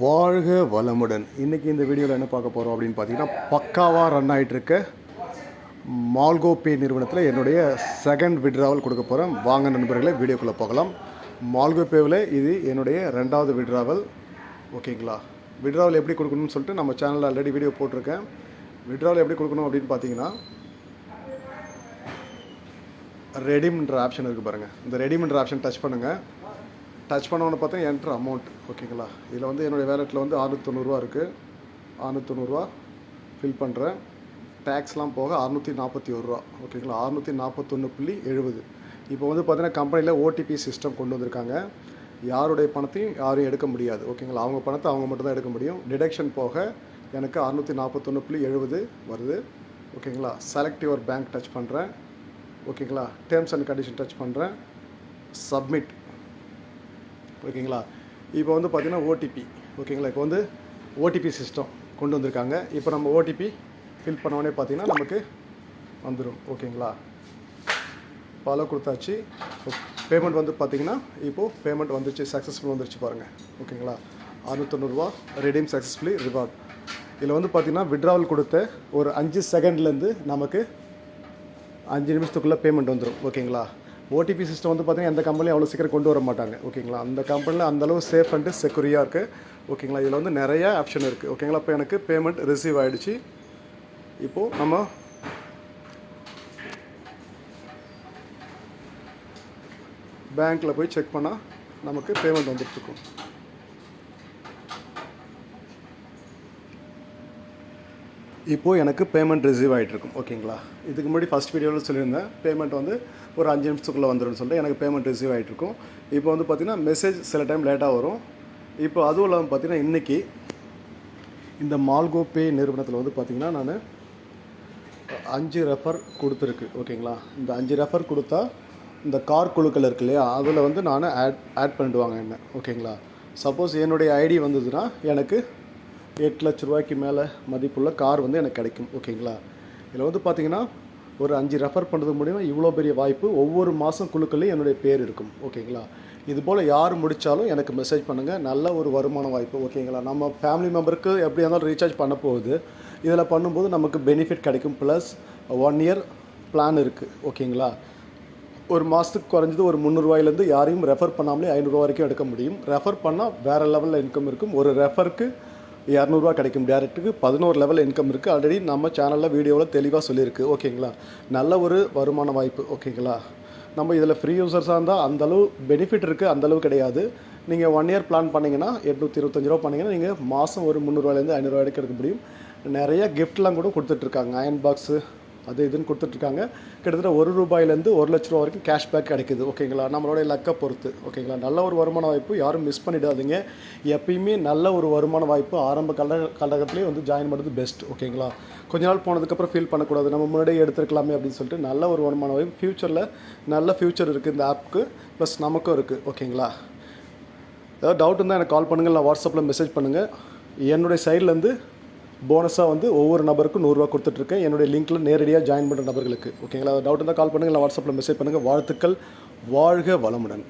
வாழ்க வளமுடன். இன்றைக்கி இந்த வீடியோவில் என்ன பார்க்க போகிறோம் அப்படின்னு பார்த்தீங்கன்னா பக்காவாக ரன் ஆகிட்டு இருக்க மால்கோ பே நிறுவனத்தில் என்னுடைய செகண்ட் விட்ராவல் கொடுக்க போகிறேன் வாங்க நண்பர்களை வீடியோக்குள்ளே போகலாம். மால்கோ பேவில் இது என்னுடைய ரெண்டாவது விட்ராவல் ஓகேங்களா? விட்ராவல் எப்படி கொடுக்கணும்னு சொல்லிட்டு நம்ம சேனலில் ஆல்ரெடி வீடியோ போட்டிருக்கேன். விட்ராவல் எப்படி கொடுக்கணும் அப்படின்னு பார்த்தீங்கன்னா ரெடிம்ன்ற ஆப்ஷன் இருக்குது பாருங்கள் இந்த ரெடிம்ன்ற ஆப்ஷன் டச் பண்ணுங்கள் டச் பண்ணவொன்னு பார்த்தா என்ட்ரு அமௌண்ட் ஓகேங்களா இதில் வந்து என்னுடைய வேலெட்டில் வந்து அறுநூத்தொண்ணூறுவா இருக்குது அறுநூத்தொண்ணூறுவா ஃபில் பண்ணுறேன் டேக்ஸ்லாம் போக அறுநூற்றி நாற்பத்தி ஒரு ரூபா ஓகேங்களா அறுநூற்றி நாற்பத்தொன்று புள்ளி எழுபது. இப்போ வந்து பார்த்தீங்கன்னா கம்பெனியில் ஓடிபி சிஸ்டம் கொண்டு வந்திருக்காங்க. யாருடைய பணத்தையும் யாரும் எடுக்க முடியாது ஓகேங்களா அவங்க பணத்தை அவங்க மட்டும் தான் எடுக்க முடியும். டிடக்ஷன் போக எனக்கு அறுநூற்றி நாற்பத்தொன்று புள்ளி எழுபது வருது ஓகேங்களா செலக்ட் யுவர் பேங்க் டச் பண்ணுறேன் ஓகேங்களா டேர்ம்ஸ் அண்ட் கண்டிஷன் டச் பண்ணுறேன் சப்மிட் ஓகேங்களா? இப்போ வந்து பார்த்தீங்கன்னா ஓடிபி ஓகேங்களா? இப்போ வந்து ஓடிபி சிஸ்டம் கொண்டு வந்திருக்காங்க. இப்போ நம்ம ஓடிபி ஃபில் பண்ணோடனே பார்த்திங்கன்னா பார்த்தீங்கன்னா நமக்கு வந்துடும் ஓகேங்களா? ஃபாலோ கொடுத்தாச்சு. பேமெண்ட் வந்து பார்த்திங்கன்னா இப்போது பேமெண்ட் வந்துச்சு சக்ஸஸ்ஃபுல் வந்துருச்சு பாருங்கள் ஓகேங்களா? அறுநூத்தொண்ணூறுவா ரெடீம் சக்ஸஸ்ஃபுல்லி ரிவார்ட் இதில் வந்து பார்த்திங்கன்னா விட்ராவல் கொடுத்த ஒரு அஞ்சு செகண்ட்லேருந்து நமக்கு அஞ்சு நிமிஷத்துக்குள்ளே பேமெண்ட் வந்துடும் ஓகேங்களா? ஓடிபி சிஸ்டம் வந்து பார்த்தீங்கன்னா எந்த கம்பெனியும் அவ்வளோ சீக்கிரம் கொண்டு வர மாட்டாங்க. ஓகேங்களா? அந்த கம்பெனியில் அந்தளவு சேஃப் அண்டு செக்யூரியாக இருக்குது ஓகேங்களா? இதில் வந்து நிறைய ஆப்ஷன் இருக்குது ஓகேங்களா? இப்போ எனக்கு பேமெண்ட் ரிசீவ் ஆகிடுச்சு இப்போது நம்ம பேங்க்கில் போய் செக் பண்ணால் நமக்கு பேமெண்ட் வந்துட்டுருக்கும் இப்போது எனக்கு பேமெண்ட் ரிசீவ் ஆகிட்டுருக்கும் ஓகேங்களா இதுக்கு முன்னாடி ஃபஸ்ட் வீடியோவில் சொல்லியிருந்தேன். பேமெண்ட் வந்து ஒரு அஞ்சு நிமிஷத்துக்குள்ளே வந்துடும் சொல்லிட்டு எனக்கு பேமெண்ட் ரிசீவ் ஆகிட்டுருக்கும் இப்போ வந்து பார்த்திங்கன்னா மெசேஜ் சில டைம் லேட்டாக வரும். இப்போ அதுவும் இல்லாமல் பார்த்தீங்கன்னா இன்றைக்கி இந்த மால்கோ பே நிறுவனத்தில் வந்து பார்த்திங்கன்னா நான் அஞ்சு ரெஃபர் கொடுத்துருக்கு. ஓகேங்களா இந்த அஞ்சு ரெஃபர் கொடுத்தா இந்த கார் குழுக்கள் இருக்கு இல்லையா? அதில் வந்து நான் ஆட் ஆட் பண்ணிடுவாங்க என்ன. ஓகேங்களா சப்போஸ் என்னுடைய ஐடி வந்ததுன்னா எனக்கு எட்டு லட்ச ரூபாய்க்கு மேலே மதிப்புள்ள கார் வந்து எனக்கு கிடைக்கும் ஓகேங்களா? இதில் வந்து பார்த்தீங்கன்னா ஒரு அஞ்சு ரெஃபர் பண்ணுறது மூலிமா இவ்வளோ பெரிய வாய்ப்பு ஒவ்வொரு மாதம் குழுக்கள்லையும் என்னுடைய பேர் இருக்கும் ஓகேங்களா? இது போல் யார் முடித்தாலும் எனக்கு மெசேஜ் பண்ணுங்கள் நல்ல ஒரு வருமான வாய்ப்பு ஓகேங்களா? நம்ம ஃபேமிலி மெம்பருக்கு எப்படி இருந்தாலும் ரீசார்ஜ் பண்ண போகுது. இதில் பண்ணும்போது நமக்கு பெனிஃபிட் கிடைக்கும் ப்ளஸ் ஒன் இயர் பிளான் இருக்குது ஓகேங்களா? ஒரு மாதத்துக்கு குறைஞ்சது ஒரு முந்நூறுவாயிலேருந்து யாரையும் ரெஃபர் பண்ணாமலே ஐநூறுரூவா வரைக்கும் எடுக்க முடியும். ரெஃபர் பண்ணால் வேறு லெவலில் இன்கம் இருக்கும். ஒரு ரெஃபருக்கு இரநூறுவா கிடைக்கும். டேரெக்ட்டுக்கு பதினோரு லெவல் இன்கம் இருக்குது ஆல்ரெடி நம்ம சேனலில் வீடியோவில் தெளிவாக சொல்லியிருக்கு. ஓகேங்களா நல்ல ஒரு வருமான வாய்ப்பு. ஓகேங்களா நம்ம இதில் ஃப்ரீ யூசர்ஸாக இருந்தால் அந்தளவு பெனிஃபிட் இருக்குது அந்தளவு கிடையாது. நீங்கள் ஒன் இயர் பிளான் பண்ணிங்கன்னா எட்நூற்றி இருபத்தஞ்சி ரூபா பண்ணிங்கன்னா நீங்கள் மாதம் ஒரு முந்நூறுவாலேருந்து ஐநூறுரூவா எடுக்க முடியும். நிறைய கிஃப்ட்லாம் கூட கொடுத்துட்ருக்காங்க அயன் பாக்ஸு அது இதுன்னு கொடுத்துட்ருக்காங்க. கிட்டத்தட்ட ஒரு ரூபாயிலேருந்து ஒரு லட்ச ரூபா வரைக்கும் கேஷ்பேக் கிடைக்குது. ஓகேங்களா? நம்மளுடைய லக்கை பொறுத்து. ஓகேங்களா? நல்ல ஒரு வருமான வாய்ப்பு. யாரும் மிஸ் பண்ணிடாதீங்க. எப்பயுமே நல்ல ஒரு வருமான வாய்ப்பு ஆரம்ப கல கழகத்துலேயே வந்து ஜாயின் பண்ணுறது பெஸ்ட் ஓகேங்களா? கொஞ்ச நாள் போனதுக்கப்புறம் ஃபீல் பண்ணக்கூடாது. நம்ம முன்னாடியே எடுத்துருக்கலாமே அப்படின்னு சொல்லிட்டு நல்ல ஒரு வருமான வாய்ப்பு. ஃப்யூச்சரில் நல்ல ஃப்யூச்சர் இருக்குது இந்த ஆப்புக்கு ப்ளஸ் நமக்கும் இருக்குது ஓகேங்களா? ஏதாவது டவுட் இருந்தால் எனக்கு கால் பண்ணுங்கள் இல்லை வாட்ஸ்அப்பில் மெசேஜ் பண்ணுங்கள் என்னுடைய சைட்லேருந்து போனஸாக வந்து ஒவ்வொரு நபருக்கும் நூறுரூவா கொடுத்துட்ருக்கேன். என்னுடைய லிங்க்கில் நேரடியாக ஜாயின் பண்ணுற நபர்களுக்கு. ஓகேங்களா டவுட் இருந்தால் கால் பண்ணுங்கள் இல்லை வாட்ஸ்அப்பில் மெசேஜ் பண்ணுங்கள் வாழ்த்துக்கள் வாழ்க வளமுடன்.